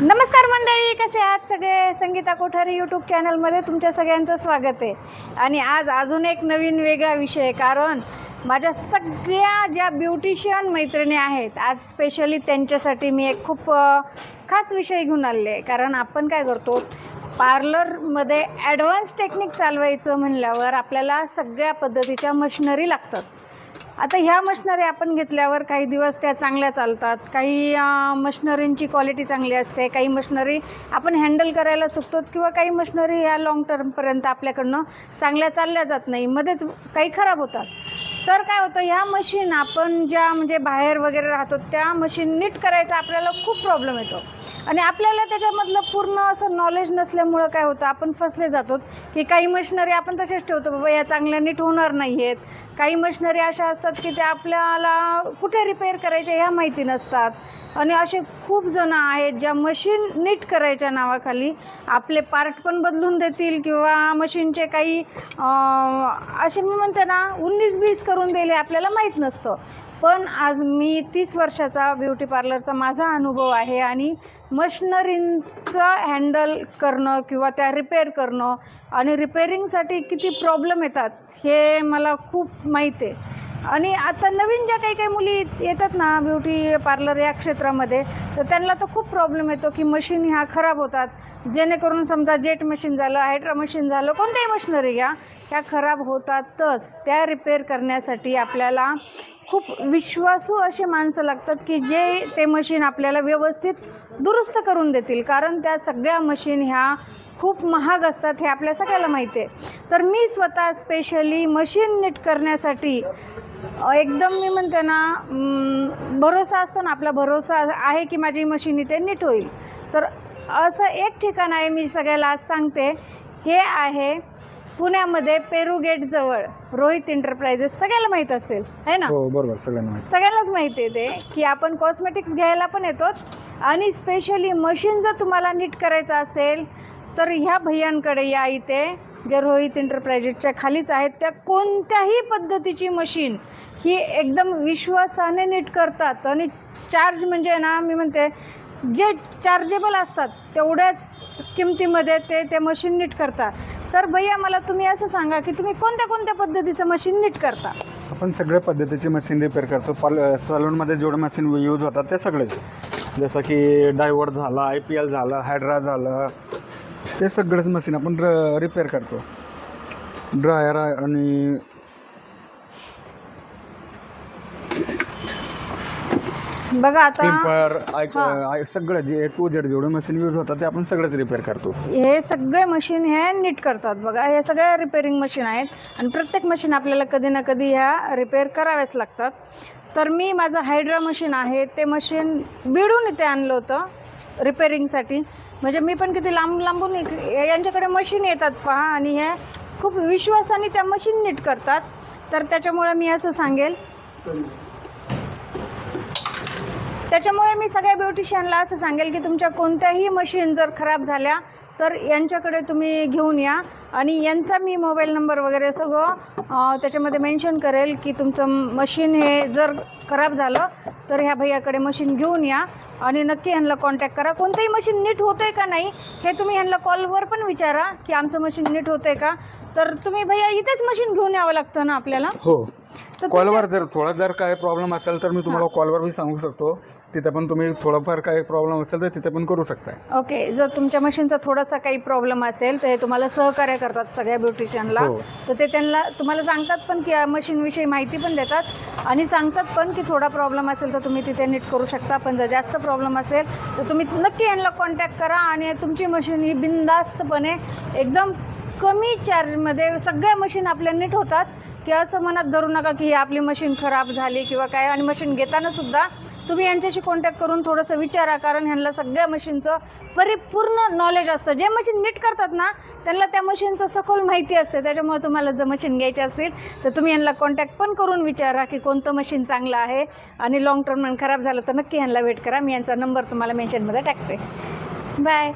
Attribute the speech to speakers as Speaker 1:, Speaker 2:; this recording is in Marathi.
Speaker 1: नमस्कार मंडळी कसे आहात सगळे? संगीता कोठारी यूट्यूब चॅनलमध्ये तुमच्या सगळ्यांचं स्वागत आहे. आणि आज अजून एक नवीन वेगळा विषय कारण माझ्या सगळ्या ज्या ब्युटिशियन मैत्रिणी आहेत आज स्पेशली त्यांच्यासाठी मी एक खूप खास विषय घेऊन आले कारण आपण काय करतो पार्लरमध्ये ॲडव्हान्स टेक्निक चालवायचं म्हणल्यावर आपल्याला सगळ्या पद्धतीच्या मशिनरी लागतात. आता ह्या मशनरी आपण घेतल्यावर काही दिवस त्या चांगल्या चालतात. काही मशनरींची मशिनरींची क्वालिटी चांगली असते काही मशिनरी आपण हँडल करायला चुकतो किंवा काही मशिनरी ह्या लाँग टर्मपर्यंत आपल्याकडनं चांगल्या चालल्या जात नाही मध्येच काही खराब होतात. तर काय होतं ह्या मशीन आपण ज्या म्हणजे बाहेर वगैरे राहतो त्या मशीन नीट करायचा आपल्याला खूप प्रॉब्लेम येतो. आणि आपल्याला त्याच्यामधलं पूर्ण असं नॉलेज नसल्यामुळं काय होतं? आपण फसले जातो. की काही मशिनरी आपण तसेच ठेवतो बाबा या चांगल्या नीट होणार नाही आहेत काही मशिनरी अशा असतात की त्या आपल्याला कुठे रिपेअर करायच्या ह्या माहिती नसतात. आणि असे खूप जण आहेत ज्या मशीन नीट करायच्या नावाखाली आपले पार्ट पण बदलून देतील किंवा मशीनचे काही असे मी म्हणते ना उन्नीस बीस करून दिले आपल्याला माहीत नसतं. पण आज मी तीस वर्षाचा ब्युटी पार्लरचा माझा अनुभव आहे आणि मशनरींचं हँडल करणं किंवा त्या रिपेअर करणं आणि रिपेअरिंगसाठी किती प्रॉब्लेम येतात हे मला खूप माहीत आहे. आणि आता नवीन ज्या काही काही मुली येतात ना ब्युटी पार्लर या क्षेत्रामध्ये तर त्यांना तर खूप प्रॉब्लेम येतो की मशीन ह्या खराब होतात. जेणेकरून समजा जेट मशीन झालं हायड्रा मशीन झालं कोणत्याही मशिनरी घ्या ह्या खराब होतातच. त्या रिपेअर करण्यासाठी आपल्याला खूप विश्वासू असे माणसं लागतात की जे ते मशीन आपल्याला व्यवस्थित दुरुस्त करून देतील. कारण त्या सगळ्या मशीन ह्या खूप महाग असतात हे आपल्या सगळ्याला माहिती आहे. तर मी स्वतः स्पेशली मशीन नीट करण्यासाठी एकदम मी म्हणते ना भरोसा असतो ना आपला भरोसा आहे की माझी मशीन इथे नीट होईल. तर असं एक ठिकाण आहे मी सगळ्याला आज सांगते. हे आहे पुण्यामध्ये पेरू गेट जवळ रोहित एंटरप्राइजेस सगळ्याला माहीत असेल है ना?
Speaker 2: हो बरोबर सगळ्यांना माहिती.
Speaker 1: सगळ्यांनाच माहिती आहे ते की आपण कॉस्मेटिक्स घ्यायला पण येतो. आणि स्पेशली मशीन जर तुम्हाला नीट करायचं असेल तर ह्या भैयांकडे या इथे जे रोहित एंटरप्राइजेसच्या खालीच आहेत त्या कोणत्याही पद्धतीची मशीन ही एकदम विश्वासाने नीट करतात. आणि चार्ज म्हणजे ना मी म्हणते जे चार्जेबल असतात तेवढ्याच किमतीमध्ये ते ते मशीन नीट करतात. तर भैया मला तुम्ही असं सांगा की तुम्ही कोणत्या कोणत्या पद्धतीचं मशीन नीट करता?
Speaker 2: आपण सगळ्या पद्धतीची मशीन रिपेअर करतो. पाल सलूनमध्ये जेवढं मशीन यूज होतात ते सगळेच. जसं की डायव्हर झालं आय पी एल झालं हायड्रा झालं ते सगळंच मशीन आपण र रिपेअर करतो. ड्रायर आणि
Speaker 1: बघा आता हां.
Speaker 2: आय सगळं जे टू जेड जेवढं मशीन यूज होतं ते आपण सगळंच रिपेअर करतो.
Speaker 1: हे सगळे मशीन हे नीट करतात बघा. हे सगळ्या रिपेअरिंग मशीन आहेत. आणि प्रत्येक मशीन आपल्याला कधी ना कधी ह्या रिपेअर कराव्याच लागतात. तर मी माझं हायड्रा मशीन आहे ते मशीन बिडून इथे आणलं होतं रिपेअरिंगसाठी म्हणजे मी पण किती लांब लांबून इक- यांच्याकडे मशीन येतात पहा. आणि हे खूप विश्वासाने त्या मशीन नीट करतात. तर त्याच्यामुळे मी असं सांगेल. त्याच्यामुळे मी सगळ्या ब्युटिशियनला असं सांगेल की तुमच्या कोणत्याही मशीन जर खराब झाल्या तर यांच्याकडे तुम्ही घेऊन या. आणि यांचा मी मोबाईल नंबर वगैरे सगळं त्याच्यामध्ये मेन्शन करेल की तुमचं मशीन हे जर खराब झालं तर ह्या भैयाकडे मशीन घेऊन या. आणि नक्की ह्यांना कॉन्टॅक्ट करा. कोणतंही मशीन नीट होतं आहे का नाही हे तुम्ही ह्यांना कॉलवर पण विचारा की आमचं मशीन नीट होतं आहे का? तर तुम्ही भैया इथेच मशीन घेऊन यावं लागतं ना आपल्याला?
Speaker 2: हो.
Speaker 1: तर
Speaker 2: कॉलवर जर थोडा जर काय प्रॉब्लेम असेल तर मी तुम्हाला कॉलवर बी सांगू शकतो. तिथे पण तुम्ही थोडंफार काही प्रॉब्लेम असेल तर तिथे पण करू शकताय.
Speaker 1: ओके जर तुमच्या मशीनचा थोडासा काही प्रॉब्लेम असेल तर हे तुम्हाला सहकार्य करतात सगळ्या ब्युटिशियनला
Speaker 2: हो.
Speaker 1: तर ते त्यांना तुम्हाला सांगतात पण की या मशीनविषयी माहिती पण देतात आणि सांगतात पण की थोडा प्रॉब्लेम असेल तर तुम्ही तिथे नीट करू शकता. पण जर जास्त प्रॉब्लेम असेल तर तुम्ही नक्की यांना कॉन्टॅक्ट करा आणि तुमची मशीन ही बिनधास्तपणे एकदम कमी चार्जमध्ये सगळ्या मशीन आपल्या नीट होतात. की असं मनात धरू नका की ही आपली मशीन खराब झाली किंवा काय. आणि मशीन घेताना सुद्धा तुम्ही यांच्याशी कॉन्टॅक्ट करून थोडंसं विचारा कारण ह्यांना सगळ्या मशीनचं परिपूर्ण नॉलेज असतं. जे मशीन नीट करतात ना त्यांना त्या मशीनचं सखोल माहिती असते. त्याच्यामुळे तुम्हाला जर मशीन घ्यायची असतील तर तुम्ही यांना कॉन्टॅक्ट पण करून विचारा की कोणतं मशीन चांगलं आहे आणि लॉंग टर्म खराब झालं तर नक्की ह्यांना वेट करा. मी यांचा नंबर तुम्हाला मेन्शनमध्ये टाकते. बाय